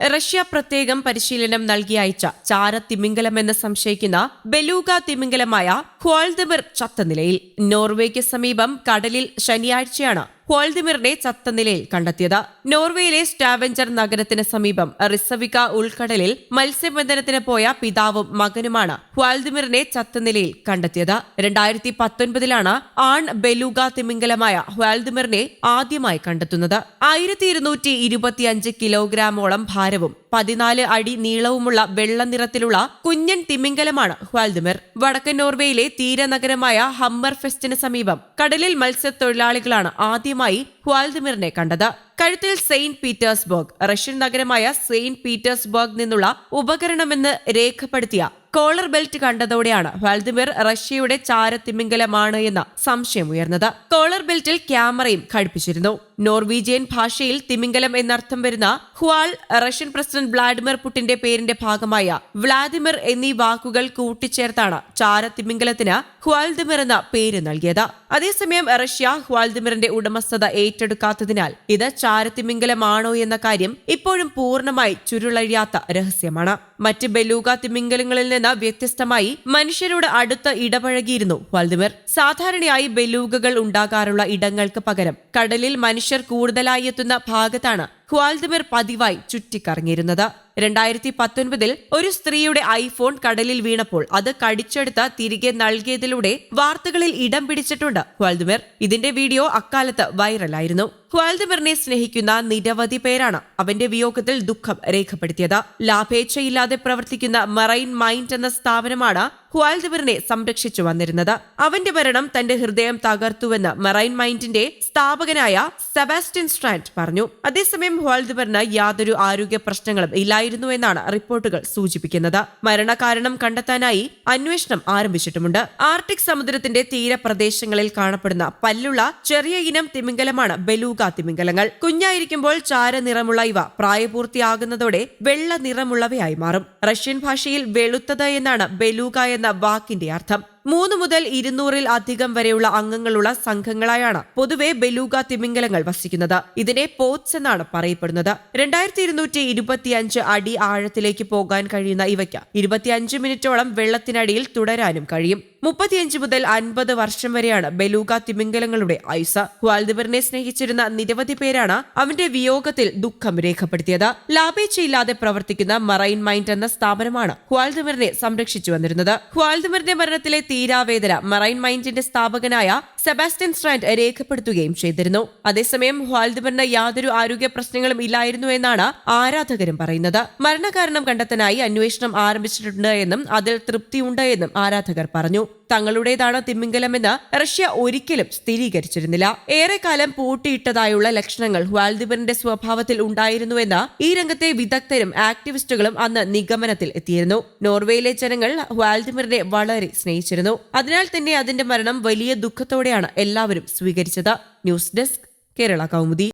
Russia പ്രത്യേകം പരിശീലനം നൽകി അയച്ച ചാര തിമിംഗലം എന്ന് സംശയിക്കുന്ന ബെലൂഗ തിമിംഗലമായ ഹ്വാൾദിമിർ ചത്ത നിലയിൽ നോർവേക്ക് സമീപം കടലിൽ ശനിയാഴ്ചയാണ് ഹോൾദിമിറിനെ ചത്ത നിലയിൽ കണ്ടെത്തിയത്. നോർവേയിലെ സ്റ്റാവെഞ്ചർ നഗരത്തിന് സമീപം റിസവിക ഉൾക്കടലിൽ മത്സ്യബന്ധനത്തിന് പോയ പിതാവും മകനുമാണ് ഹ്വാൽദിമിറിനെ ചത്ത നിലയിൽ കണ്ടെത്തിയത്. രണ്ടായിരത്തി പത്തൊൻപതിലാണ് ആൺ ബെലൂഗ തിമിംഗലമായ ഹ്വാൽദിമിറിനെ ആദ്യമായി കണ്ടെത്തുന്നത്. ആയിരത്തി ഇരുന്നൂറ്റി ഇരുപത്തിയഞ്ച് കിലോഗ്രാമോളം ഭാരവും പതിനാല് അടി നീളവുമുള്ള വെള്ള നിറത്തിലുള്ള കുഞ്ഞൻ തിമിംഗലമാണ് ഹ്വാൽദിമിർ വടക്കൻ നോർവേയിലെ തീരനഗരമായ ഹമ്മർ ഫെസ്റ്റിന് സമീപം കടലിൽ മത്സ്യത്തൊഴിലാളികളാണ് ആദ്യമായി ഹ്വാൽദിമിറിനെ കണ്ടത്. കഴുത്തിൽ സെയിന്റ് പീറ്റേഴ്സ്ബർഗ് റഷ്യൻ നഗരമായ സെയിന്റ് പീറ്റേഴ്സ്ബർഗ് നിന്നുള്ള ഉപകരണമെന്ന് രേഖപ്പെടുത്തിയ കോളർ ബെൽറ്റ് കണ്ടതോടെയാണ് വാൾദിമിർ റഷ്യയുടെ ചാരത്തിമിംഗലമാണ് എന്ന സംശയം ഉയർന്നത്. കോളർ ബെൽറ്റിൽ ക്യാമറയും ഘടിപ്പിച്ചിരുന്നു. നോർവീജിയൻ ഭാഷയിൽ തിമിംഗലം എന്നർത്ഥം വരുന്ന ഹ്വാൾ റഷ്യൻ പ്രസിഡന്റ് വ്ളാഡിമിർ പുടിന്റെ പേരിന്റെ ഭാഗമായ വ്ളാദിമിർ എന്നീ വാക്കുകൾ കൂട്ടിച്ചേർത്താണ് ചാരത്തിമിംഗലത്തിന് ഹ്വാൽദിമിർ എന്ന പേര് നൽകിയത്. അതേസമയം റഷ്യ ഹ്വാൽദിമിറിന്റെ ഉടമസ്ഥത ഏറ്റെടുക്കാത്തതിനാൽ ഇത് ചാരത്തിമിംഗലമാണോ എന്ന കാര്യം ഇപ്പോഴും പൂർണമായി ചുരുളഴിയാത്ത രഹസ്യമാണ്. മറ്റ് ബെലൂഗ തിമിംഗലങ്ങളിൽ നിന്ന് വ്യത്യസ്തമായി മനുഷ്യരോട് അടുത്ത് ഇടപഴകിയിരുന്നു വാൽദിമിർ സാധാരണയായി ബെലൂഗകൾ ഉണ്ടാകാറുള്ള ഇടങ്ങൾക്ക് പകരം കടലിൽ മനുഷ്യർ കൂടുതലായി എത്തുന്ന ഭാഗത്താണ് ഹ്വാൽദിമിർ പതിവായി ചുറ്റിക്കറങ്ങിയിരുന്നത്. രണ്ടായിരത്തി പത്തൊൻപതിൽ ഒരു സ്ത്രീയുടെ ഐഫോൺ കടലിൽ വീണപ്പോൾ അത് കടിച്ചെടുത്ത് തിരികെ നൽകിയതിലൂടെ വാർത്തകളിൽ ഇടം പിടിച്ചിട്ടുണ്ട് ഹ്വാൽദിമിർ ഇതിന്റെ വീഡിയോ അക്കാലത്ത് വൈറലായിരുന്നു. ഹ്വാൽദിമിറിനെ സ്നേഹിക്കുന്ന നിരവധി പേരാണ് അവന്റെ വിയോഗത്തിൽ ദുഃഖം രേഖപ്പെടുത്തിയത്. ലാഭേച്ഛയില്ലാതെ പ്രവർത്തിക്കുന്ന മറൈൻ മൈൻഡ് എന്ന സ്ഥാപനമാണ് ഹ്വാൽദിമിറിനെ സംരക്ഷിച്ചു വന്നിരുന്നത്. അവന്റെ മരണം തന്റെ ഹൃദയം തകർത്തുവെന്ന് മറൈൻ മൈൻഡിന്റെ സ്ഥാപകനായ സെബാസ്റ്റ്യൻ സ്ട്രാൻഡ് പറഞ്ഞു. അതേസമയം ഹ്വാൽദിമിറിന് യാതൊരു ആരോഗ്യ പ്രശ്നങ്ങളും ഇല്ലായിരുന്നു എന്നാണ് റിപ്പോർട്ടുകൾ സൂചിപ്പിക്കുന്നത്. മരണകാരണം കണ്ടെത്താനായി അന്വേഷണം ആരംഭിച്ചിട്ടുമുണ്ട്. ആർട്ടിക് സമുദ്രത്തിന്റെ തീരപ്രദേശങ്ങളിൽ കാണപ്പെടുന്ന പല്ലുള്ള ചെറിയ ഇനം തിമിംഗലമാണ് ബെലൂഗ തിമിംഗലങ്ങൾ കുഞ്ഞായിരിക്കുമ്പോൾ ചാര നിറമുള്ള ഇവ പ്രായപൂർത്തിയാകുന്നതോടെ വെള്ള നിറമുള്ളവയായി മാറും. റഷ്യൻ ഭാഷയിൽ വെളുത്തത് എന്നാണ് ബെലൂക എന്ന വാക്കിന്റെ അർത്ഥം. മൂന്ന് മുതൽ ഇരുന്നൂറിൽ അധികം വരെയുള്ള അംഗങ്ങളുള്ള സംഘങ്ങളായാണ് പൊതുവെ ബെലൂക തിമിംഗലങ്ങൾ വസിക്കുന്നത്. ഇതിനെ പോത്സ് എന്നാണ് പറയപ്പെടുന്നത്. രണ്ടായിരത്തി ഇരുന്നൂറ്റി ഇരുപത്തിയഞ്ച് അടി ആഴത്തിലേക്ക് പോകാൻ കഴിയുന്ന ഇവയ്ക്ക് ഇരുപത്തിയഞ്ച് മിനിറ്റോളം വെള്ളത്തിനടിയിൽ തുടരാനും കഴിയും. മുപ്പത്തിയഞ്ച് മുതൽ അൻപത് വർഷം വരെയാണ് ബലൂക തിമിംഗലങ്ങളുടെ ആയുസ് വാൽദിബറിനെ സ്നേഹിച്ചിരുന്ന നിരവധി പേരാണ് അവന്റെ വിയോഗത്തിൽ ദുഃഖം രേഖപ്പെടുത്തിയത്. ലാഭേച്ഛയില്ലാതെ പ്രവർത്തിക്കുന്ന മറൈൻ മൈൻഡ് എന്ന സ്ഥാപനമാണ് ഹ്വാൽദിമറിനെ സംരക്ഷിച്ചു വന്നിരുന്നത്. ഹ്വാൽദിമറിന്റെ മരണത്തിലെ തീരാവേദന മറൈൻ മൈൻഡിന്റെ സ്ഥാപകനായ സെബാസ്റ്റ്യൻ സ്ട്രാൻഡ് രേഖപ്പെടുത്തുകയും ചെയ്തിരുന്നു. അതേസമയം ഹ്വാൽദിമറിന് യാതൊരു ആരോഗ്യ പ്രശ്നങ്ങളും ഇല്ലായിരുന്നു എന്നാണ് ആരാധകരും പറയുന്നത്. മരണകാരണം കണ്ടെത്താനായി അന്വേഷണം ആരംഭിച്ചിട്ടുണ്ട് എന്നും അതിൽ തൃപ്തിയുണ്ട് എന്നും ആരാധകർ പറഞ്ഞു. തങ്ങളുടേതാണ് തിമിംഗലമെന്ന് റഷ്യ ഒരിക്കലും സ്ഥിരീകരിച്ചിരുന്നില്ല. ഏറെക്കാലം പൂട്ടിയിട്ടതായുള്ള ലക്ഷണങ്ങൾ വാൽദിബറിന്റെ സ്വഭാവത്തിൽ ഉണ്ടായിരുന്നുവെന്ന് ഈ രംഗത്തെ വിദഗ്ധരും ആക്ടിവിസ്റ്റുകളും അന്ന് നിഗമനത്തിൽ എത്തിയിരുന്നു. നോർവേയിലെ ജനങ്ങൾ വാൽദിബറിനെ വളരെ സ്നേഹിച്ചിരുന്നു. അതിനാൽ തന്നെ അതിന്റെ മരണം വലിയ ദുഃഖത്തോടെയാണ് എല്ലാവരും സ്വീകരിച്ചത്. News Desk Kerala Kaumudi.